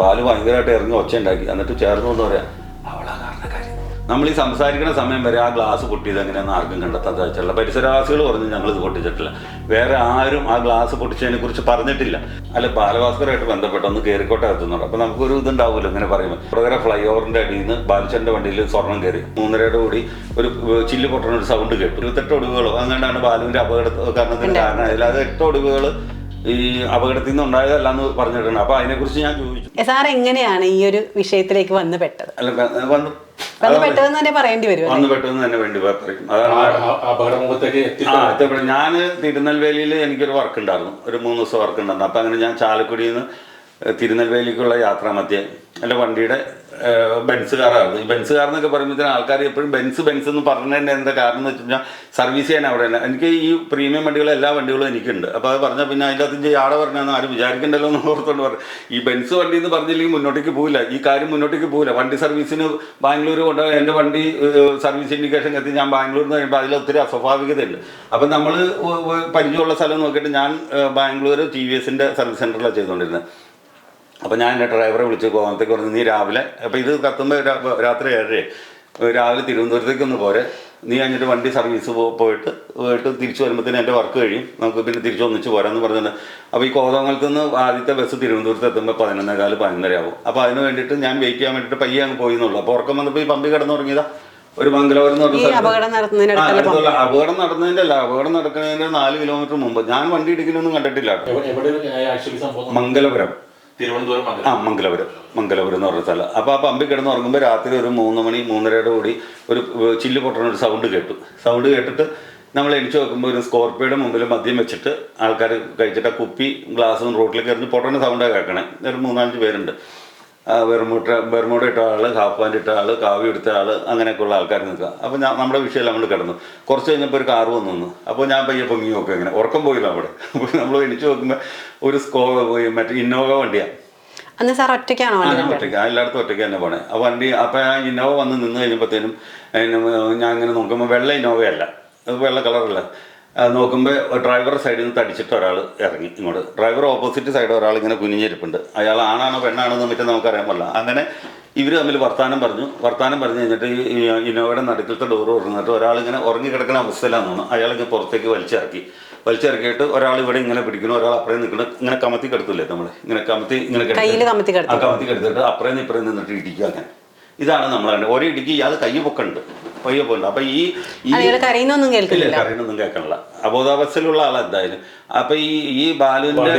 ബാലു ഭയങ്കരമായിട്ട് ഇറങ്ങി ഒച്ച ഉണ്ടാക്കി. എന്നിട്ട് ചേർന്ന് എന്ന് പറയാം അവളാ കാരണക്കാരി. നമ്മൾ ഈ സംസാരിക്കുന്ന സമയം വരെ ആ ഗ്ലാസ് പൊട്ടിയത് എങ്ങനെയാണെന്ന് ആർക്കും കണ്ടെത്താൻ സാധിച്ചില്ല പരിസരവാസികൾ പറഞ്ഞു ഞങ്ങൾ ഇത് പൊട്ടിച്ചിട്ടില്ല. വേറെ ആരും ആ ഗ്ലാസ് പൊട്ടിച്ചതിനെ കുറിച്ച് പറഞ്ഞിട്ടില്ല. അല്ല ബാലഭാസ്കറായിട്ട് ബന്ധപ്പെട്ട് ഒന്ന് കയറിക്കോട്ടെ എത്തുന്നുണ്ട് അപ്പൊ നമുക്കൊരു ഇതുണ്ടാവുമല്ലോ ഇങ്ങനെ പറയുമ്പോൾ പ്രകാരം ഫ്ലൈ ഓവറിന്റെ അടിയിൽ നിന്ന് ബാലുച്ചന്റെ വണ്ടിയിൽ സ്വർണം കയറി. മൂന്നരയുടെ കൂടി ഒരു ചില്ല് പൊട്ടണ ഒരു സൗണ്ട് കേട്ടു. ഇരുപത്തെട്ട് ഒടിവുകളോ അങ്ങനെയാണ് ബാലുവിന്റെ അപകട കാരണത്തിന് കാരണം അതിൽ അത് എട്ട് ഒടിവുകൾ ഈ അപകടത്തിൽ നിന്ന് ഉണ്ടായതല്ല എന്ന് പറഞ്ഞിട്ടുണ്ട്. അപ്പൊ അതിനെക്കുറിച്ച് ഞാൻ ചോദിച്ചു. സാർ എങ്ങനെയാണ് ഈ ഒരു വിഷയത്തിലേക്ക് വന്ന് പെട്ടത്? അല്ല വന്നു വന്ന് വന്ന് പെട്ടതെന്ന് തന്നെ പറയേണ്ടി വരും വന്ന് പെട്ടെന്ന് തന്നെ വേണ്ടി പറയും. അതാണ് എത്തി ആ എത്തപ്പോഴും ഞാൻ തിരുനെൽവേലിയിൽ എനിക്കൊരു വർക്ക് ഉണ്ടായിരുന്നു. ഒരു മൂന്ന് ദിവസം വർക്ക് ഉണ്ടായിരുന്നു. അപ്പൊ അങ്ങനെ ഞാൻ ചാലക്കുടിയിൽ നിന്ന് തിരുനെൽവേലിക്കുള്ള യാത്രാമധ്യേ എന്റെ വണ്ടിയുടെ ബെൻസ് കാറായിരുന്നു. ഈ ബെൻസ് കാർ എന്നൊക്കെ പറയുമ്പോഴത്തേനും ആൾക്കാർ എപ്പോഴും ബെൻസ് ബെൻസ് എന്ന് പറഞ്ഞതിന്റെ എന്താ കാരണം എന്ന് വെച്ച് കഴിഞ്ഞാൽ സർവീസ് ചെയ്യാൻ അവിടെ അല്ല. എനിക്ക് ഈ പ്രീമിയം വണ്ടികളും എല്ലാ വണ്ടികളും എനിക്കുണ്ട്. അപ്പോൾ അത് പറഞ്ഞാൽ പിന്നെ അതിന്റെ അകത്ത് ആടെ പറഞ്ഞാൽ ആരും വിചാരിക്കണ്ടല്ലോ എന്ന് ഓർത്തുകൊണ്ട് പറഞ്ഞു ഈ ബെൻസ് വണ്ടി എന്ന് പറഞ്ഞില്ലെങ്കിൽ മുന്നോട്ടേക്ക് പോകില്ല ഈ കാര്യം മുന്നോട്ടേക്ക് പോകില്ല വണ്ടി സർവീസിന് ബാംഗ്ലൂർ കൊണ്ട് എന്റെ വണ്ടി സർവീസ് ഇൻഡിക്കേഷൻ എത്തി ഞാൻ ബാംഗ്ലൂർ എന്ന് പറയുമ്പോൾ അതിൽ ഒത്തിരി അസ്വാഭാവികതയുണ്ട്. അപ്പം നമ്മൾ പരിചയമുള്ള സ്ഥലം നോക്കിയിട്ട് ഞാൻ ബാംഗ്ലൂർ ടി വി എസിന്റെ സർവീസ് സെന്ററിലാണ് ചെയ്തുകൊണ്ടിരുന്നത്. അപ്പോൾ ഞാൻ എന്റെ ഡ്രൈവറെ വിളിച്ച് കോവളത്തേക്ക് പറഞ്ഞു നീ രാവിലെ അപ്പോൾ ഇത് കത്തുമ്പോൾ രാത്രി ഏഴര രാവിലെ തിരുവനന്തപുരത്തേക്ക് ഒന്ന് പോരെ. നീ കഴിഞ്ഞിട്ട് വണ്ടി സർവീസ് പോയിട്ട് പോയിട്ട് തിരിച്ചു വരുമ്പോഴത്തേന് എന്റെ വർക്ക് കഴിയും. നമുക്ക് പിന്നെ തിരിച്ചു ഒന്നിച്ച് പോരാന്ന് പറഞ്ഞിട്ട്. അപ്പോൾ ഈ കോതമംഗലത്ത് നിന്ന് ആദ്യത്തെ ബസ് തിരുവനന്തപുരത്ത് എത്തുമ്പോൾ പതിനൊന്നേകാൽ പതിനൊന്നര ആവും. അപ്പോൾ അതിന് വേണ്ടിയിട്ട് ഞാൻ വെയിറ്റ് ചെയ്യാൻ വേണ്ടിയിട്ട് പയ്യെ അങ്ങ് പോയി എന്നുള്ളൂ അപ്പോൾ ഉറക്കം വന്നപ്പോൾ ഈ പമ്പി കിടന്നുറങ്ങിയതാ. ഒരു മംഗലപുരം. അപകടം നടത്തുന്നതിന് അടുത്തുള്ള അടുത്തുള്ള അപകടം നടന്നതിന്റെ അല്ല. അപകടം നടക്കുന്നതിന്റെ നാല് കിലോമീറ്റർ മുമ്പ്. ഞാൻ വണ്ടി ഇടിക്കലൊന്നും കണ്ടിട്ടില്ല. മംഗലപുരം. തിരുവനന്തപുരം ആ മംഗലപുരം. മംഗലപുരം എന്ന് പറഞ്ഞ സ്ഥലം. അപ്പോൾ ആ പമ്പിൽ കിടന്ന് ഉറങ്ങുമ്പോൾ രാത്രി ഒരു മൂന്ന് മണി മൂന്നരയുടെ കൂടി ഒരു ചില്ല് പൊട്ടണ ഒരു സൗണ്ട് കേട്ടു. സൗണ്ട് കേട്ടിട്ട് നമ്മൾ എണിച്ച് നോക്കുമ്പോൾ ഒരു സ്കോർപ്പിയോയുടെ മുമ്പിൽ മദ്യം വെച്ചിട്ട് ആൾക്കാർ കഴിച്ചിട്ട് ആ കുപ്പി ഗ്ലാസ്സും റോട്ടിലേക്ക് എറിഞ്ഞ് പൊട്ടണ സൗണ്ടാണ് കേൾക്കണേ. ഒരു മൂന്നാലഞ്ച് പേരുണ്ട്. വെറുമൂട്ട വെറുമുട ഇട്ട ആൾ ഹാഫ് പാന്റ് ഇട്ട ആൾ കാവി എടുത്ത ആൾ അങ്ങനെയൊക്കെയുള്ള ആൾക്കാർ നിൽക്കുക. അപ്പോൾ ഞാൻ നമ്മുടെ വിഷയം നമ്മൾ കിടന്നു. കുറച്ച് കഴിഞ്ഞപ്പോൾ ഒരു കാറ് വന്നു നിന്നു അപ്പോൾ ഞാൻ പയ്യെ പൊങ്ങി നോക്കുക ഇങ്ങനെ. ഉറക്കം പോയില്ല അവിടെ. അപ്പോൾ നമ്മൾ എണിച്ച് നോക്കുമ്പോൾ ഒരു സ്കോ പോയി മറ്റേ ഇന്നോവ വണ്ടിയാണ് അന്ന് സാർ ഒറ്റയ്ക്കാണോ ഒറ്റയ്ക്ക്. എല്ലായിടത്തും ഒറ്റയ്ക്ക് തന്നെ പോണേ. ആ വണ്ടി അപ്പോൾ ആ ഇന്നോവ വന്ന് നിന്ന് കഴിഞ്ഞപ്പോഴത്തേനും ഞാൻ ഇങ്ങനെ നോക്കുമ്പോൾ വെള്ള ഇന്നോവയല്ല. അത് വെള്ള കളറല്ല. നോക്കുമ്പോൾ ഡ്രൈവർ സൈഡിൽ നിന്ന് തടിച്ചിട്ട് ഒരാൾ ഇറങ്ങി ഇങ്ങോട്ട്. ഡ്രൈവർ ഓപ്പോസിറ്റ് സൈഡ് ഒരാൾ ഇങ്ങനെ കുനിഞ്ഞിരിപ്പുണ്ട്. അയാൾ ആണാണോ പെണ്ണാണോ എന്ന് പറ്റും നമുക്കറിയാൻ പാടില്ല. അങ്ങനെ ഇവർ തമ്മിൽ വർത്താനം പറഞ്ഞു. വർത്താനം പറഞ്ഞു കഴിഞ്ഞിട്ട് ഈ ഇന്നോവയുടെ നടുക്കലത്തെ ഡോറ് തുറന്നിട്ട് ഒരാളിങ്ങനെ ഉറങ്ങി കിടക്കുന്ന അവസ്ഥയിലാണെന്ന് തോന്നുന്നു. അയാൾ ഇങ്ങനെ പുറത്തേക്ക് വലിച്ചിറക്കി. വലിച്ചിറക്കിയിട്ട് ഒരാൾ ഇവിടെ ഇങ്ങനെ പിടിക്കുന്നു. ഒരാൾ അപ്പുറം നിൽക്കുന്നു. ഇങ്ങനെ കമത്തി കിടത്തില്ലേ നമ്മൾ ഇങ്ങനെ കമത്തി ഇങ്ങനെ കമത്തി കെടുത്തിട്ട് അപ്പുറം ഇപ്പുറം നിന്നിട്ട് ഇടിക്കുക അങ്ങനെ ഇതാണ് നമ്മളെ ഒരേ ഇടിക്ക് ഇയാൾ കൈ പൊക്കുണ്ട്. പയ്യെ പോലും അപ്പൊ ഈ കരയുന്നൊന്നും കേൾക്കില്ല കരയുന്നൊന്നും കേൾക്കണില്ല അബോധാവസ്ഥയിലുള്ള ആളാ എന്തായാലും. അപ്പൊ ഈ ഈ ബാലുവിന്റെ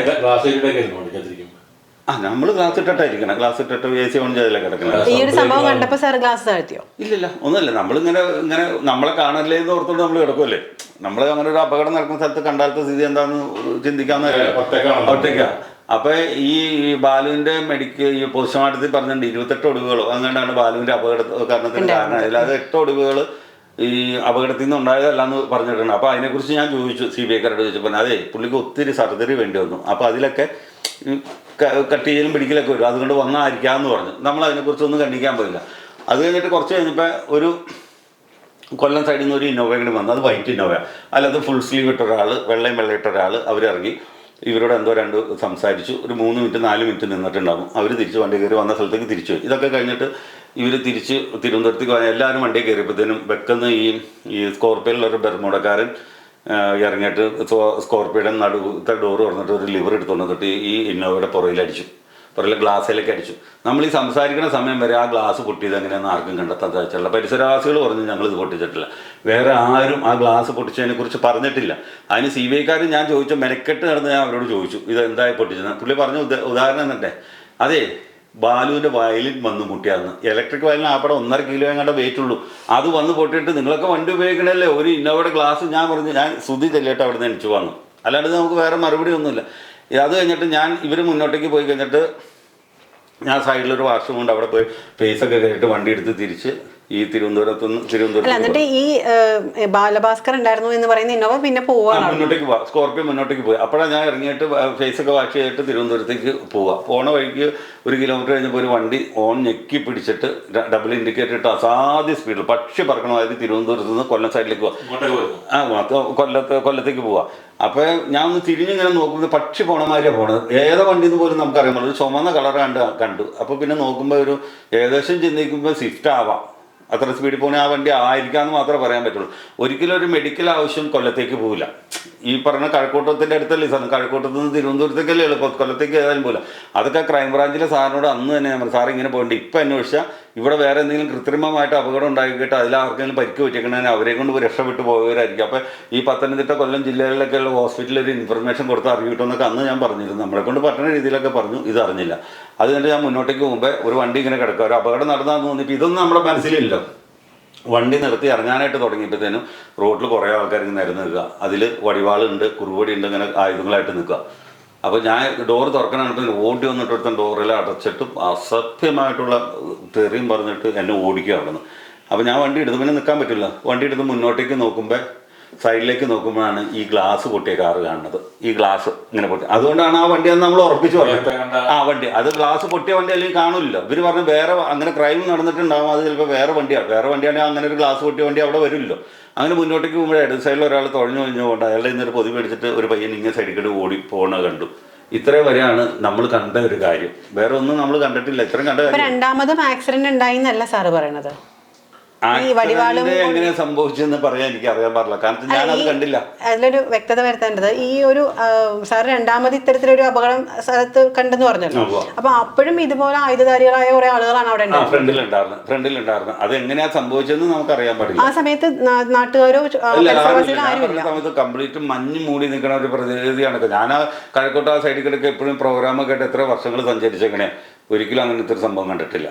ആ നമ്മൾ ഗ്ലാസ് ഇട്ടിട്ടായിരിക്കണം. ഗ്ലാസ് ഇട്ടിട്ട് എ സി ഓൺ ചെയ്തല്ലേ കിടക്കണം. ഈ ഒരു സംഭവം കണ്ടപ്പോ സാർ ഗ്ലാസ് താഴ്ത്തിയോ? ഇല്ലില്ല ഒന്നുമില്ല. നമ്മൾ ഇങ്ങനെ ഇങ്ങനെ നമ്മളെ കാണല്ലേ എന്ന് ഓർത്തോണ്ട് നമ്മൾ കിടക്കുമല്ലേ നമ്മൾ അങ്ങനെ ഒരു അപകടം നടക്കുന്ന സ്ഥലത്ത് കണ്ടാലത്തെ സ്ഥിതി എന്താണെന്ന് ചിന്തിക്കാവുന്ന കാര്യമല്ല. ഒറ്റയ്ക്കാണല്ലോ. ഒറ്റയ്ക്കാ അപ്പൊ ഈ ബാലുവിന്റെ ബാലുവിന്റെ മെഡിക്കൽ ഈ പോസ്റ്റ്മോർട്ടത്തിൽ പറഞ്ഞിട്ടുണ്ട് ഇരുപത്തെട്ട് ഒടുവുകളോ. അങ്ങനെയാണ് ബാലുവിന്റെ അപകട കാരണത്തിന് കാരണം. അല്ലാതെ എട്ട് ഒടിവുകൾ ഈ അപകടത്തിൽ നിന്ന് ഉണ്ടായതല്ല എന്ന് പറഞ്ഞിട്ടുണ്ട്. അപ്പൊ അതിനെക്കുറിച്ച് ഞാൻ ചോദിച്ചു സി ബി ഐക്കാരോട് ചോദിച്ചപ്പോൾ അതെ പുള്ളിക്ക് ഒത്തിരി സർജറി വേണ്ടി വന്നു. അപ്പോൾ അതിലൊക്കെ കട്ട് ചെയ്യലും പിടിക്കലൊക്കെ വരും. അതുകൊണ്ട് വന്നായിരിക്കാമെന്ന് പറഞ്ഞു. നമ്മൾ അതിനെക്കുറിച്ചൊന്നും കണ്ടിക്കാൻ പോയില്ല. അത് കഴിഞ്ഞിട്ട് കുറച്ച് കഴിഞ്ഞപ്പോൾ ഒരു കൊല്ലം സൈഡിൽ നിന്ന് ഒരു ഇന്നോവ കൂടി വന്നു. അത് വൈറ്റ് ഇന്നോവ അല്ലാതെ ഫുൾ സ്ലീവ് ഇട്ട ഒരാൾ വെള്ളയും വെള്ള ഇട്ട ഒരാൾ അവരിറങ്ങി. ഇവരോട് എന്തോ രണ്ട് സംസാരിച്ചു. ഒരു മൂന്ന് മിനിറ്റ് നാല് മിനിറ്റ് നിന്നിട്ടുണ്ടാകും. അവർ തിരിച്ച് വണ്ടി കയറി വന്ന സ്ഥലത്തേക്ക് തിരിച്ചു പോയി. ഇതൊക്കെ കഴിഞ്ഞിട്ട് ഇവർ തിരിച്ച് തിരുവനന്തപുരത്തേക്ക് വന്ന എല്ലാവരും വണ്ടി കയറിയപ്പോഴത്തേനും വെക്കുന്ന ഈ ഈ സ്കോർപ്പിയിലുള്ളൊരു ബെർമൂടക്കാരൻ ഇറങ്ങിയിട്ട് സ്കോ- സ്കോർപ്പിയോയുടെ നടുത്തെ ഡോറ് തുറന്നിട്ട് ഒരു ലിവർ എടുത്തുകൊണ്ട് തൊട്ട് ഈ ഇന്നോവയുടെ പുറയിലടിച്ചു പുറയിലെ ഗ്ലാസ്സിലേക്ക് അടിച്ചു. നമ്മൾ ഈ സംസാരിക്കുന്ന സമയം വരെ ആ ഗ്ലാസ് പൊട്ടിയത് എങ്ങനെയാണെന്ന് ആർക്കും കണ്ടെത്താൻ സാധിച്ചിട്ടില്ല. പരിസരവാസികൾ പറഞ്ഞു ഞങ്ങൾ ഇത് പൊട്ടിച്ചിട്ടില്ല. വേറെ ആരും ആ ഗ്ലാസ് പൊട്ടിച്ചതിനെ കുറിച്ച് പറഞ്ഞിട്ടില്ല. അതിന് സി ബി ഐക്കാരും ഞാൻ ചോദിച്ചു മെനക്കെട്ട് നടന്ന് ഞാൻ അവരോട് ചോദിച്ചു ഇത് എന്തായി പൊട്ടിച്ചത്? പുള്ളി പറഞ്ഞ ഉദാഹരണം തന്നെ. അതെ ബാലുവിന്റെ വയലിൻ വന്ന് മുട്ടിയാന്ന് ഇലക്ട്രിക് വയലിന് ആ പടം ഒന്നര കിലോ എങ്ങാണ്ട് വെയിറ്റ് ഉള്ളൂ. അത് വന്ന് പൊട്ടിയിട്ട് നിങ്ങളൊക്കെ വണ്ടി ഉപയോഗിക്കണല്ലേ? ഒരു ഇന്നോവയുടെ ഗ്ലാസ് ഞാൻ പറഞ്ഞു ഞാൻ ശ്രുതി ചെല്ലിയിട്ട് അവിടെ നിന്ന് എനിക്ക് വന്നു. അല്ലാണ്ട് നമുക്ക് വേറെ മറുപടി ഒന്നുമില്ല. അത് കഴിഞ്ഞിട്ട് ഞാൻ ഇവർ മുന്നോട്ടേക്ക് പോയി കഴിഞ്ഞിട്ട് ഞാൻ സൈഡിലൊരു വാഷ്റൂം ഉണ്ട്. അവിടെ പോയി ഫേസ് ഒക്കെ കേട്ട് വണ്ടി എടുത്ത് തിരിച്ച് ഈ തിരുവനന്തപുരത്ത് തിരുവനന്തപുരം എന്നിട്ട് ഈ ബാലഭാസ്കർ ഉണ്ടായിരുന്നു എന്ന് പറയുന്ന ഇന്നോവ പിന്നെ പോവാ പോവാണ്? മുന്നോട്ടേക്ക് പോവാ. സ്കോർപ്പിയോ മുന്നോട്ടേക്ക് പോയി. അപ്പോഴാണ് ഞാൻ ഇറങ്ങിയിട്ട് ഫേസ് ഒക്കെ വാഷ് ചെയ്തിട്ട് തിരുവനന്തപുരത്തേക്ക് പോവാ. പോണ വഴിക്ക് ഒരു കിലോമീറ്റർ കഴിഞ്ഞപ്പോൾ ഒരു വണ്ടി ഓൺ ഞെക്കി പിടിച്ചിട്ട് ഡബിൾ ഇൻഡിക്കേറ്റർ ഇട്ട് അസാധ്യ സ്പീഡിൽ പക്ഷി പറക്കണമായിരുന്നു തിരുവനന്തപുരത്ത് നിന്ന് കൊല്ലം സൈഡിലേക്ക് പോവാം. ആ കൊല്ലത്ത് കൊല്ലത്തേക്ക് പോവാം. അപ്പോൾ ഞാൻ ഒന്ന് തിരിഞ്ഞിങ്ങനെ നോക്കുമ്പോൾ പക്ഷി പോണ മാതിരിയാണ് പോണത്. ഏതാ വണ്ടി എന്ന് പോലും നമുക്കറിയാൻ പറ്റില്ല. ഒരു ചുമന്ന കളർ കണ്ട് കണ്ടു. അപ്പോൾ പിന്നെ നോക്കുമ്പോൾ ഒരു ഏകദേശം ചിന്തിക്കുമ്പോൾ സ്വിഫ്റ്റ് ആവാം. അത്ര സ്പീഡിൽ പോകുന്ന ആ വണ്ടി ആയിരിക്കാമെന്ന് മാത്രമേ പറയാൻ പറ്റുള്ളൂ. ഒരിക്കലും ഒരു മെഡിക്കൽ ആവശ്യം കൊല്ലത്തേക്ക് പോവില്ല. ഈ പറഞ്ഞ കഴക്കൂട്ടത്തിന്റെ അടുത്തല്ലേ സാധനം. കഴക്കൂട്ടത്ത് നിന്ന് തിരുവനന്തപുരത്തേക്കല്ലേ എളുപ്പം. കൊല്ലത്തേക്ക് ഏതായാലും പോകില്ല അതൊക്കെ ക്രൈംബ്രാഞ്ചിലെ സാറിനോട് അന്ന് തന്നെ സാർ ഇങ്ങനെ പോകേണ്ടി. ഇപ്പം അന്വേഷിച്ചാൽ ഇവിടെ വേറെ എന്തെങ്കിലും കൃത്രിമമായിട്ട് അപകടം ഉണ്ടാക്കിയിട്ട് അതിൽ ആർക്കെങ്കിലും പരിക്ക് പറ്റിക്കണമെങ്കിൽ അവരെ കൊണ്ട് രക്ഷപ്പെട്ടു പോയവരായിരിക്കും. അപ്പോൾ ഈ പത്തനംതിട്ട കൊല്ലം ജില്ലകളിലൊക്കെയുള്ള ഹോസ്പിറ്റലിൽ ഒരു ഇൻഫർമേഷൻ കൊടുത്ത് അറിയിട്ടൊന്നൊക്കെ അന്ന് ഞാൻ പറഞ്ഞിരുന്നു. നമ്മളെ കൊണ്ട് പറ്റുന്ന രീതിയിലൊക്കെ പറഞ്ഞു ഇത് അറിഞ്ഞില്ല. ഞാൻ മുന്നോട്ടേക്ക് മുമ്പേ ഒരു വണ്ടി ഇങ്ങനെ കിടക്കുക. ഒരു അപകടം നടന്നാന്ന് തോന്നിയപ്പോൾ ഇതൊന്നും നമ്മുടെ മനസ്സിലില്ല വണ്ടി നിർത്തി ഇറങ്ങാനായിട്ട് തുടങ്ങിയപ്പോഴത്തേനും റോഡിൽ കുറേ ആൾക്കാർ ഇങ്ങനെ നിരന്ന് നിൽക്കുക. അതിൽ വടിവാളുണ്ട് കുറുവടി ഉണ്ട് ഇങ്ങനെ ആയുധങ്ങളായിട്ട് നിൽക്കുക. അപ്പോൾ ഞാൻ ഡോർ തുറക്കണമെങ്കിൽ ഓടി വന്നിട്ട് എടുത്ത ഡോറിൽ അടച്ചിട്ട് അസഭ്യമായിട്ടുള്ള തെറിയും പറഞ്ഞിട്ട് എന്നെ ഓടിക്കുക അവിടെ നിന്ന്. അപ്പോൾ ഞാൻ വണ്ടി എടുത്ത് പിന്നെ നിൽക്കാൻ പറ്റില്ല. വണ്ടി എടുത്ത് മുന്നോട്ടേക്ക് നോക്കുമ്പോൾ സൈഡിലേക്ക് നോക്കുമ്പോഴാണ് ഈ ഗ്ലാസ് പൊട്ടിയ കാറ് കാണുന്നത്. ഈ ഗ്ലാസ് ഇങ്ങനെ പൊട്ടി. അതുകൊണ്ടാണ് ആ വണ്ടി നമ്മൾ ഉറപ്പിച്ചു പറഞ്ഞത്. ആ വണ്ടി. അത് ഗ്ലാസ് പൊട്ടിയ വണ്ടി അല്ലെങ്കിൽ കാണില്ല ഇവർ പറഞ്ഞു വേറെ അങ്ങനെ ക്രൈം നടന്നിട്ടുണ്ടാവും അത് ചിലപ്പോൾ വേറെ വണ്ടിയാണ് വേറെ വണ്ടിയാണെങ്കിൽ അങ്ങനെ ഒരു ഗ്ലാസ് പൊട്ടിയ വണ്ടി അവിടെ വരില്ലല്ലോ അങ്ങനെ മുന്നോട്ടേക്ക് പോകുമ്പോൾ ഇടത് സൈഡിൽ ഒരാൾ തുഴഞ്ഞു കഴിഞ്ഞുകൊണ്ട് അയാളുടെ ഇന്നൊരു പൊതി മേടിച്ചിട്ട് ഒരു പയ്യൻ ഇങ്ങനെ സൈഡിക്കട്ട് ഓടി പോകണ കണ്ടു. ഇത്രയും വരെയാണ് നമ്മൾ കണ്ട ഒരു കാര്യം. വേറെ ഒന്നും നമ്മൾ കണ്ടിട്ടില്ല. ഇത്രയും കണ്ട രണ്ടാമതും ആക്സിഡന്റ് ഉണ്ടായി എന്നല്ല സാറ് പറയണത്. ഈ വടിവാളും എങ്ങനെ സംഭവിച്ചെന്ന് പറയാൻ എനിക്ക് അറിയാൻ പാടില്ല. കാരണം ഞാൻ അത് കണ്ടില്ല. അതിലൊരു വ്യക്തത വരുത്തേണ്ടത് ഈ ഒരു സാർ രണ്ടാമത് ഇത്തരത്തിലൊരു അപകടം സ്ഥലത്ത് കണ്ടെന്ന് പറഞ്ഞല്ലോ. അപ്പൊ അപ്പോഴും ഇതുപോലെ ആയുധധാരികളായ കുറെ ആളുകളാണ് അവിടെ ഫ്രണ്ടിലുണ്ടായിരുന്നു ഫ്രണ്ടിലുണ്ടായിരുന്നു. അത് എങ്ങനെയാ സംഭവിച്ചതെന്ന് നമുക്ക് അറിയാൻ പാടില്ല. ആ സമയത്ത് നാട്ടുകാരോ സമയത്ത് കംപ്ലീറ്റ് മഞ്ഞ് മൂടി നിൽക്കുന്ന ഒരു പ്രതിനിധിയാണ് ഞാൻ ആ കഴക്കൂട്ട സൈഡിൽ കിടക്കെ എപ്പോഴും പ്രോഗ്രാമൊക്കെ ആയിട്ട് എത്ര വർഷങ്ങൾ സഞ്ചരിച്ചെങ്ങനെ ഒരിക്കലും അങ്ങനത്തെ ഒരു സംഭവം കണ്ടിട്ടില്ല.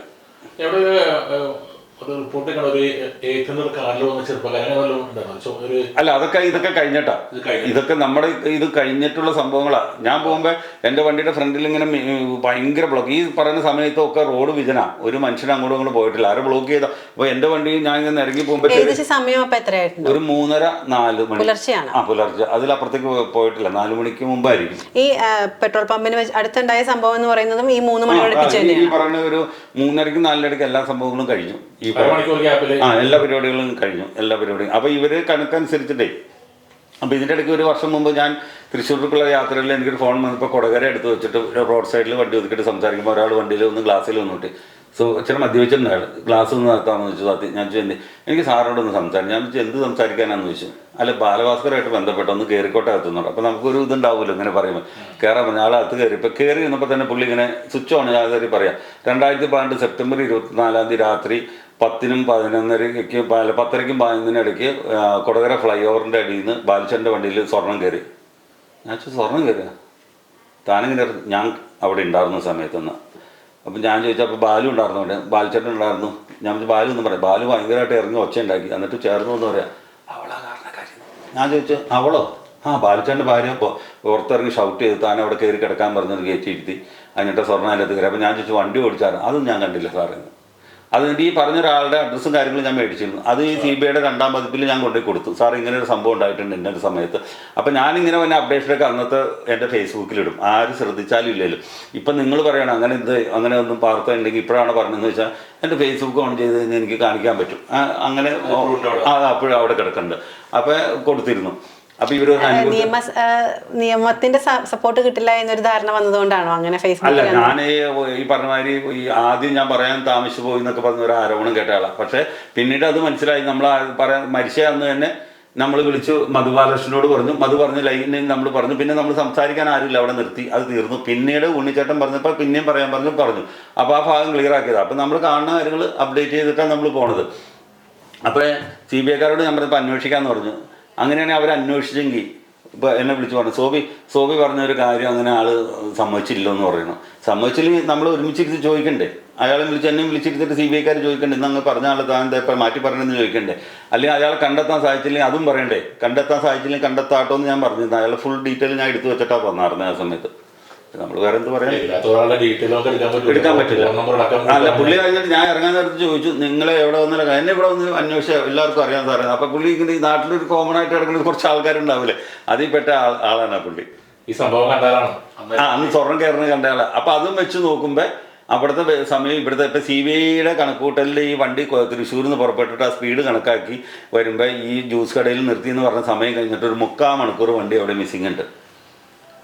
അല്ല അതൊക്കെ ഇതൊക്കെ കഴിഞ്ഞിട്ടാ. ഇത് കഴിഞ്ഞു. ഇതൊക്കെ നമ്മുടെ ഇത് കഴിഞ്ഞിട്ടുള്ള സംഭവങ്ങളാ. ഞാൻ പോകുമ്പോ എന്റെ വണ്ടിയുടെ ഫ്രണ്ടിൽ ഇങ്ങനെ ഭയങ്കര ബ്ലോക്ക് ഈ പറയുന്ന സമയത്തൊക്കെ റോഡ് വിജന. ഒരു മനുഷ്യൻ അങ്ങോട്ടും അങ്ങോട്ട് പോയിട്ടില്ല. ആരും ബ്ലോക്ക് ചെയ്ത? അപ്പൊ എന്റെ വണ്ടി ഞാൻ ഇങ്ങനെ ഇറങ്ങി പോകുമ്പോ ഒരു മൂന്നര നാല് മണി. പുലർച്ചെയാണ്? ആ പുലർച്ചെ. അതിലപ്പുറത്തേക്ക് പോയിട്ടില്ല. നാല് മണിക്ക് മുമ്പായിരിക്കും. ഈ പെട്രോൾ പമ്പിന് അടുത്തുണ്ടായ സംഭവം എന്ന് പറയുന്നതും ഈ മൂന്ന് മണി ഈ- ഒരു മൂന്നരക്ക് നാലരക്ക് എല്ലാ സംഭവങ്ങളും കഴിഞ്ഞു. ഈ ആ എല്ലാ പരിപാടികളും കഴിഞ്ഞു എല്ലാ പരിപാടിയും അപ്പോൾ ഇവർ കണക്കനുസരിച്ചിട്ടേ അപ്പോൾ ഇതിന്റെ ഇടയ്ക്ക് ഒരു വർഷം മുമ്പ് ഞാൻ തൃശ്ശൂർക്കുള്ള യാത്രയിൽ എനിക്കൊരു ഫോൺ വന്നപ്പോൾ കൊടകര എടുത്ത് വെച്ചിട്ട് റോഡ് സൈഡിൽ വണ്ടി ഒതുക്കിയിട്ട് സംസാരിക്കുമ്പോൾ ഒരാൾ വണ്ടിയിൽ ഒന്ന് ഗ്ലാസ്സിൽ വന്നിട്ട് സോ അച്ഛനെ മദ്യവെച്ചിട്ടുണ്ട് അയാൾ ഗ്ലാസ് ഒന്ന് നടത്താമെന്ന് ചോദിച്ചു. സത്യം ഞാൻ ചോദിച്ചു? എനിക്ക് സാറോട് ഒന്ന് സംസാരിക്കും ഞാൻ ചോദിച്ചു എന്ത് സംസാരിക്കാനാന്ന് ചോദിച്ചു? അല്ല ബാലഭാസ്കറായിട്ട് ബന്ധപ്പെട്ട് ഒന്ന് കയറിക്കോട്ടെ അകത്തുന്നുണ്ട് അപ്പോൾ നമുക്കൊരു ഇതുണ്ടാവുമല്ലോ ഇങ്ങനെ പറയുമ്പോൾ കയറാൻ പറഞ്ഞു ആൾ അകത്ത് കയറി ഇപ്പോൾ കയറി വന്നപ്പോൾ തന്നെ പുള്ളി ഇങ്ങനെ സ്വിച്ച് ഓൺ ഞാൻ കയറി പറയാം. രണ്ടായിരത്തി പന്ത്രണ്ട് സെപ്റ്റംബർ ഇരുപത്തിനാലാം തീയതി രാത്രി പത്തിനും പതിനൊന്നരയ്ക്ക് പത്തരയ്ക്കും പതിനൊന്നിനും ഇടയ്ക്ക് കൊടകര ഫ്ലൈ ഓവറിന്റെ അടിയിൽ നിന്ന് ബാലിച്ചന്റെ വണ്ടിയിൽ സ്വർണം കയറി ഞാൻ സ്വർണം കയറിയ താനിങ്ങനെ ഞാൻ അവിടെ ഉണ്ടായിരുന്ന സമയത്തൊന്ന്. അപ്പം ഞാൻ ചോദിച്ചപ്പോൾ ബാലു ഉണ്ടായിരുന്നു അവിടെ? ബാലിച്ചേട്ടൻ ഉണ്ടായിരുന്നു. ഞാൻ ബാലു എന്ന് പറയാം. ബാലു ഭയങ്കരമായിട്ട് ഇറങ്ങി ഒച്ച ഉണ്ടാക്കി. എന്നിട്ട് ചേർന്നു എന്ന് പറയാം. അവളാ കാരണക്കാരി ഞാൻ ചോദിച്ചു അവളോ? ആ ബാലിച്ചേട്ടന്റെ ഭാര്യ പുറത്തിറങ്ങി ഷൗട്ട് ചെയ്ത് താൻ അവിടെ കയറി കിടക്കാൻ പറഞ്ഞത് കയറ്റിയിരുത്തി അതിനിട്ട് സ്വർണ അതിനകത്ത് കയറി. അപ്പോൾ ഞാൻ ചോദിച്ചു വണ്ടി ഓടിച്ചാറ് അതും ഞാൻ കണ്ടില്ല സാറേ. അതുകൊണ്ട് ഈ പറഞ്ഞ ഒരാളുടെ അഡ്രസ്സും കാര്യങ്ങളും ഞാൻ മേടിച്ചിരുന്നു. അത് ഈ സി ബി ഐയുടെ രണ്ടാം പതിപ്പിൽ ഞാൻ കൊണ്ടുപോയി കൊടുത്തു. സാർ ഇങ്ങനെ ഒരു സംഭവം ഉണ്ടായിട്ടുണ്ട് ഇന്ന ഒരു സമയത്ത്. അപ്പം ഞാനിങ്ങനെ വന്ന അപ്ഡേഷനൊക്കെ അന്നത്തെ എന്റെ ഫേസ്ബുക്കിലിടും ആരും ശ്രദ്ധിച്ചാലും ഇല്ലല്ലോ ഇപ്പം നിങ്ങൾ പറയണം അങ്ങനെ ഇത് അങ്ങനെ ഒന്നും വാർത്ത ഉണ്ടെങ്കിൽ ഇപ്പോഴാണ് പറഞ്ഞതെന്ന് വെച്ചാൽ എന്റെ ഫേസ്ബുക്ക് ഓൺ ചെയ്ത് കഴിഞ്ഞാൽ എനിക്ക് കാണിക്കാൻ പറ്റും. അങ്ങനെ ആ അപ്പോഴും അവിടെ കിടക്കുന്നുണ്ട് അപ്പോൾ കൊടുത്തിരുന്നു. നിയമ നിയമത്തിന്റെ സപ്പോർട്ട് കിട്ടില്ല എന്നൊരു ധാരണ വന്നതുകൊണ്ടാണോ അങ്ങനെ അല്ല ഞാൻ ഈ പറഞ്ഞ മാതിരി ഈ ആദ്യം ഞാൻ പറയാൻ താമസിച്ചു പോയി എന്നൊക്കെ പറഞ്ഞ ഒരു ആരോപണം കേട്ട ആളാണ് പക്ഷെ പിന്നീട് അത് മനസ്സിലായി. നമ്മൾ പറയാൻ മരിച്ച അന്ന് തന്നെ നമ്മൾ വിളിച്ചു മധുബാലകൃഷ്ണനോട് പറഞ്ഞു. മധു പറഞ്ഞ ലൈനിൽ നമ്മൾ പറഞ്ഞു. പിന്നെ നമ്മൾ സംസാരിക്കാൻ ആരുമില്ല അവിടെ നിർത്തി. അത് തീർന്നു. പിന്നീട് ഉണ്ണിച്ചേട്ടൻ പറഞ്ഞപ്പോൾ പിന്നെയും പറയാൻ പറഞ്ഞു പറഞ്ഞു. അപ്പോൾ ആ ഭാഗം ക്ലിയർ ആക്കിയത്. അപ്പോൾ നമ്മൾ കാണുന്ന കാര്യങ്ങൾ അപ്ഡേറ്റ് ചെയ്തിട്ടാണ് നമ്മൾ പോണത്. അപ്പോൾ സി ബി ഐക്കാരോട് ഞാൻ പറഞ്ഞപ്പോൾ അന്വേഷിക്കാമെന്ന് പറഞ്ഞു. അങ്ങനെയാണെങ്കിൽ അവർ അന്വേഷിച്ചെങ്കിൽ ഇപ്പോൾ എന്നെ വിളിച്ചു പറഞ്ഞു സോബി സോബി പറഞ്ഞ ഒരു കാര്യം അങ്ങനെ ആൾ സമ്മതിച്ചില്ലോ എന്ന് പറയുന്നു. സമ്മതിച്ചില്ലെങ്കിൽ നമ്മൾ ഒരുമിച്ചിരുത്തി ചോദിക്കണ്ടേ? അയാളെ വിളിച്ച് എന്നെ വിളിച്ചിരുത്തിട്ട് സി ബി ഐക്കാർ ചോദിക്കണ്ടേ? ഇന്ന് അങ്ങ് പറഞ്ഞ ആൾ താൻ ഇപ്പം മാറ്റി പറഞ്ഞെന്ന് ചോദിക്കണ്ടേ? അല്ലെങ്കിൽ അയാൾ കണ്ടെത്താൻ സാധിച്ചില്ലെങ്കിൽ അതും പറയണ്ടേ? കണ്ടെത്താൻ സാധിച്ചില്ലെങ്കിൽ കണ്ടെത്താട്ടോ എന്ന് ഞാൻ പറഞ്ഞിരുന്നു. അയാൾ ഫുൾ ഡീറ്റെയിൽ ഞാൻ എടുത്തു വെച്ചിട്ടാണ് പറഞ്ഞായിരുന്നു ആ സമയത്ത്. നമ്മൾ വേറെ എന്ത് പറയാം എടുക്കാൻ പറ്റില്ല. അല്ല പുള്ളി കഴിഞ്ഞിട്ട് ഞാൻ ഇറങ്ങാൻ നേരത്ത് ചോദിച്ചു നിങ്ങളെ എവിടെ വന്നില്ല എന്നെ ഇവിടെ വന്ന് അന്വേഷിച്ച എല്ലാവർക്കും അറിയാൻ സാറേ അപ്പൊ പുള്ളി ഇങ്ങനെ ഈ നാട്ടിലൊരു കോമൺ ആയിട്ട് കിടക്കുന്ന കുറച്ച് ആൾക്കാരുണ്ടാവില്ലേ? അതിൽ പെട്ട ആളാണ് പുള്ളി. ഈ സംഭവം കണ്ടാലാണ് ആ അന്ന് സ്വർണം കയറുന്ന കണ്ട ആളാ. അപ്പൊ അതും വെച്ച് നോക്കുമ്പോ അവിടുത്തെ സമയം ഇവിടുത്തെ ഇപ്പൊ സി ബി ഐയുടെ കണക്കൂട്ടലിൽ ഈ വണ്ടി തൃശ്ശൂരിൽ നിന്ന് പുറപ്പെട്ടിട്ട് ആ സ്പീഡ് കണക്കാക്കി വരുമ്പോൾ ഈ ജ്യൂസ് കടയിൽ നിർത്തി എന്ന് പറഞ്ഞ സമയം കഴിഞ്ഞിട്ട് ഒരു മുക്കാൽ മണിക്കൂർ വണ്ടി അവിടെ മിസ്സിംഗ് ഉണ്ട്.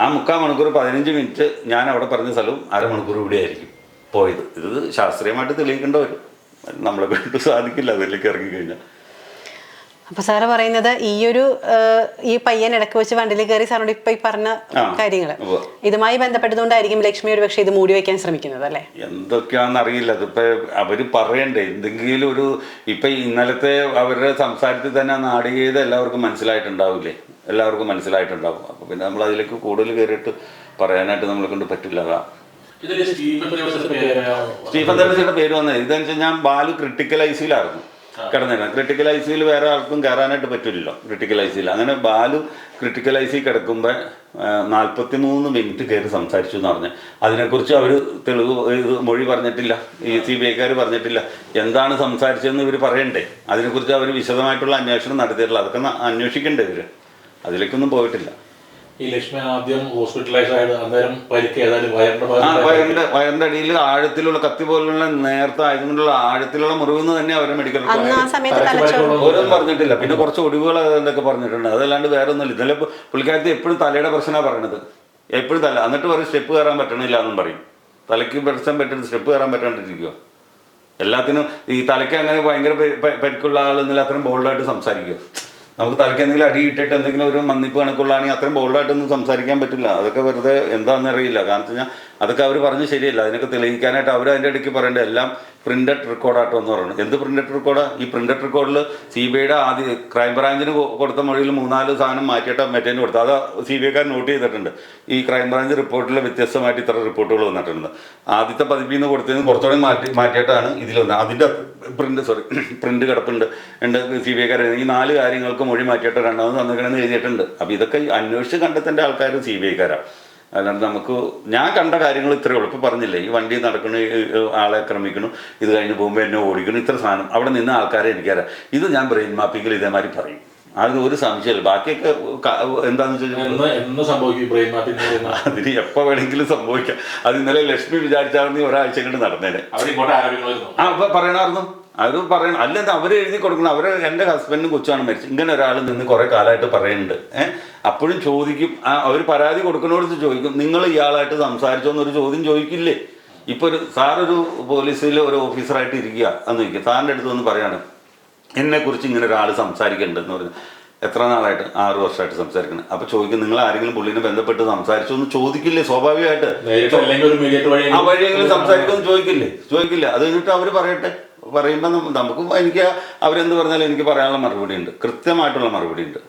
ആ മുക്കാൽ മണിക്കൂർ പതിനഞ്ച് മിനിറ്റ് ഞാൻ അവിടെ പറഞ്ഞ സ്ഥലവും അരമണിക്കൂർ ഇവിടെ ആയിരിക്കും പോയത്. ഇത് ശാസ്ത്രീയമായിട്ട് തെളിയിക്കേണ്ട വരും. നമ്മളെ കൊണ്ട് സാധിക്കില്ല അതിലേക്ക് ഇറങ്ങി കഴിഞ്ഞാൽ അപ്പൊ സാറ് പറയുന്നത് ഈ ഒരു ഈ പയ്യൻ ഇടയ്ക്ക് വെച്ച് വണ്ടിയിൽ കയറി സാറിനോട് ഇപ്പൊ ഈ പറഞ്ഞ കാര്യങ്ങൾ. ഇതുമായി ബന്ധപ്പെട്ടതുകൊണ്ടായിരിക്കും ലക്ഷ്മി ഒരു പക്ഷേ ഇത് മൂടി വെക്കാൻ ശ്രമിക്കുന്നത് അല്ലേ? എന്തൊക്കെയാണെന്ന് അറിയില്ല അതിപ്പോ അവർ പറയണ്ടേ എന്തെങ്കിലും ഒരു ഇപ്പൊ ഇന്നലത്തെ അവരുടെ സംസാരത്തിൽ തന്നെ നാടികയത് എല്ലാവർക്കും മനസ്സിലായിട്ടുണ്ടാവില്ലേ? എല്ലാവർക്കും മനസ്സിലായിട്ടുണ്ടാവും അപ്പൊ പിന്നെ നമ്മൾ അതിലേക്ക് കൂടുതൽ കയറിയിട്ട് പറയാനായിട്ട് നമ്മളെ കൊണ്ട് പറ്റില്ല അതാ. സ്റ്റീഫൻ ദേവസിയുടെ പേര് വന്നത് ഇതെന്ന് വെച്ചാൽ ഞാൻ ബാലു ക്രിട്ടിക്കൽ ഐ സിയിലായിരുന്നു കിടന്നിരുന്നത് ക്രിട്ടിക്കൽ ഐ സിയിൽ വേറെ ആർക്കും കയറാനായിട്ട് പറ്റില്ലല്ലോ. ക്രിട്ടിക്കൽ ഐ സിയിൽ അങ്ങനെ ബാലു ക്രിട്ടിക്കൽ ഐ സി കിടക്കുമ്പോൾ നാൽപ്പത്തി മൂന്ന് മിനിറ്റ് കയറി സംസാരിച്ചു എന്ന് പറഞ്ഞു. അതിനെക്കുറിച്ച് അവർ തെളിവ് ഇത് മൊഴി പറഞ്ഞിട്ടില്ല. ഈ സി ബി ഐക്കാർ പറഞ്ഞിട്ടില്ല. എന്താണ് സംസാരിച്ചതെന്ന് ഇവർ പറയണ്ടേ? അതിനെക്കുറിച്ച് അവർ വിശദമായിട്ടുള്ള അന്വേഷണം നടത്തിയിട്ടില്ല അതൊക്കെ അന്വേഷിക്കണ്ടേ ഇവർ അതിലേക്കൊന്നും പോയിട്ടില്ല. ഈ ലക്ഷ്മി ആദ്യം ഹോസ്പിറ്റലൈസ് ആയത് അന്നേരം പരിക്ക് ഏതായാലും വയറിന്റെ വയറിന്റെ വയറിന്റെ അടിയിൽ ആഴത്തിലുള്ള കത്തി പോലുള്ള നേരത്തെ ആയതുകൊണ്ടുള്ള ആഴത്തിലുള്ള മുറിവെന്ന് തന്നെ അവരെ മെഡിക്കൽ അന്ന് ആ സമയത്ത് തലച്ചോറ് പരിക്കുള്ള- ഓരോന്നും പറഞ്ഞിട്ടില്ല. പിന്നെ കുറച്ച് ഒടിവുകൾ എന്തൊക്കെ പറഞ്ഞിട്ടുണ്ട്. അതല്ലാണ്ട് വേറെ ഒന്നുമില്ല ഇന്നലെ ഇപ്പൊ പുള്ളിക്കാരത്തി എപ്പോഴും തലയുടെ പ്രശ്നമാണ് പറയണത്. എപ്പോഴും തല എന്നിട്ട് പറയും സ്റ്റെപ്പ് കയറാൻ പറ്റണില്ല എന്നും പറയും. തലയ്ക്ക് പ്രശ്നം പറ്റുന്നത് സ്റ്റെപ്പ് കയറാൻ പറ്റാണ്ടിരിക്കുക എല്ലാത്തിനും ഈ തലയ്ക്ക് അങ്ങനെ ഭയങ്കര പരിക്കുള്ള ആളെന്നില്ല അത്രയും ബോൾഡായിട്ട് സംസാരിക്കുക നമുക്ക് തലയ്ക്ക് എന്തെങ്കിലും അടി ഇട്ടിട്ട് എന്തെങ്കിലും ഒരു മന്നിപ്പ് കണക്കുള്ളതാണെങ്കിൽ അത്രയും ബോൾഡായിട്ടൊന്നും സംസാരിക്കാൻ പറ്റില്ല. അതൊക്കെ വെറുതെ എന്താണെന്ന് അറിയില്ല. കാരണം വെച്ച് കഴിഞ്ഞാൽ അതൊക്കെ അവർ പറഞ്ഞ് ശരിയല്ല. അതിനൊക്കെ തെളിയിക്കാനായിട്ട് അവർ അതിന്റെ ഇടയ്ക്ക് പറയേണ്ടത് എല്ലാം പ്രിന്റഡ് റെക്കോർഡായിട്ട് എന്ന് പറയുന്നത് എന്ത് പ്രിന്റഡ് റെക്കോർഡാ ഈ പ്രിന്റഡ് റെക്കോർഡിൽ സി ബി ഐയുടെ ആദ്യ ക്രൈംബ്രാഞ്ചിന് കൊടുത്ത മൊഴിയിൽ മൂന്നാൽ സാധനം മാറ്റിയിട്ട് മറ്റേന് കൊടുത്തു. അത് സി ബി ഐക്കാർ നോട്ട് ചെയ്തിട്ടുണ്ട്. ഈ ക്രൈംബ്രാഞ്ച് റിപ്പോർട്ടിൽ വ്യത്യസ്തമായിട്ട് ഇത്ര റിപ്പോർട്ടുകൾ വന്നിട്ടുണ്ട്. ആദ്യത്തെ പതിപ്പിൽ നിന്ന് കൊടുത്തതിന് കുറച്ചുകൂടെ മാറ്റി മാറ്റിയിട്ടാണ് ഇതിൽ വന്നത്. അതിന്റെ പ്രിന്റ് സോറി പ്രിന്റ് കിടപ്പുണ്ട്. ഉണ്ട് സി ബി ഐക്കാർ ഈ നാല് കാര്യങ്ങൾക്ക് മൊഴി മാറ്റിയിട്ട് രണ്ടാമത് തന്നിക്കണമെന്ന് എഴുതിയിട്ടുണ്ട്. അപ്പോൾ ഇതൊക്കെ അന്വേഷിച്ച് കണ്ടെത്തേണ്ട ആൾക്കാർ സി ബി ഐക്കാരാണ് അല്ലാണ്ട് നമുക്ക് ഞാൻ കണ്ട കാര്യങ്ങൾ ഇത്രയേ ഉള്ളൂ. ഇപ്പോൾ പറഞ്ഞില്ലേ ഈ വണ്ടി നടക്കണ ആളെ ആക്രമിക്കണു ഇത് കഴിഞ്ഞ് പോകുമ്പോൾ എന്നെ ഓടിക്കണം ഇത്ര സാധനം. അവിടെ നിന്ന് ആൾക്കാരെ എനിക്കറിയാം. ഇത് ഞാൻ ബ്രെയിൻ മാപ്പിങ്ങിൽ ഇതേമാതിരി പറയും. അത് ഒരു സംശയമില്ല. ബാക്കിയൊക്കെ എന്താന്ന് വെച്ചാൽ അതിന് എപ്പോൾ വേണമെങ്കിലും സംഭവിക്കാം. അത് ഇന്നലെ ലക്ഷ്മി വിചാരിച്ചാൽ ഒരാഴ്ച കൊണ്ട് നടന്നേനെ. പറയണമായിരുന്നു അവർ പറയണം. അല്ല അവർ എഴുതി കൊടുക്കണം. അവർ എന്റെ ഹസ്ബൻഡും കൊച്ചാണ് മരിച്ചത് ഇങ്ങനെ ഒരാൾ നിന്ന് കുറെ കാലമായിട്ട് പറയുന്നുണ്ട് ഏഹ് അപ്പോഴും ചോദിക്കും. ആ അവർ പരാതി കൊടുക്കുന്നവർക്ക് ചോദിക്കും. നിങ്ങൾ ഇയാളായിട്ട് സംസാരിച്ചോ എന്നൊരു ചോദ്യം ചോദിക്കില്ലേ? ഇപ്പൊ ഒരു സാറൊരു പോലീസിൽ ഒരു ഓഫീസറായിട്ട് ഇരിക്കുക എന്ന് ചോദിക്കുക സാറിന്റെ അടുത്ത് വന്ന് പറയാണ് എന്നെക്കുറിച്ച് ഇങ്ങനെ ഒരാൾ സംസാരിക്കുന്നുണ്ടെന്ന് പറഞ്ഞു. എത്ര നാളായിട്ട്? ആറ് വർഷമായിട്ട് സംസാരിക്കണം. അപ്പൊ ചോദിക്കും നിങ്ങൾ ആരെങ്കിലും പുള്ളിനെ ബന്ധപ്പെട്ട് സംസാരിച്ചോ എന്ന് ചോദിക്കില്ലേ സ്വാഭാവികമായിട്ട്? ആ വഴിയെങ്കിലും സംസാരിക്കുമെന്ന് ചോദിക്കില്ലേ? ചോദിക്കില്ല. അത് കഴിഞ്ഞിട്ട് അവർ പറയട്ടെ. പറയുമ്പോൾ നമുക്ക് എനിക്ക് അവരെന്ത് പറഞ്ഞാലും എനിക്ക് പറയാനുള്ള മറുപടി ഉണ്ട് കൃത്യമായിട്ടുള്ള മറുപടി ഉണ്ട്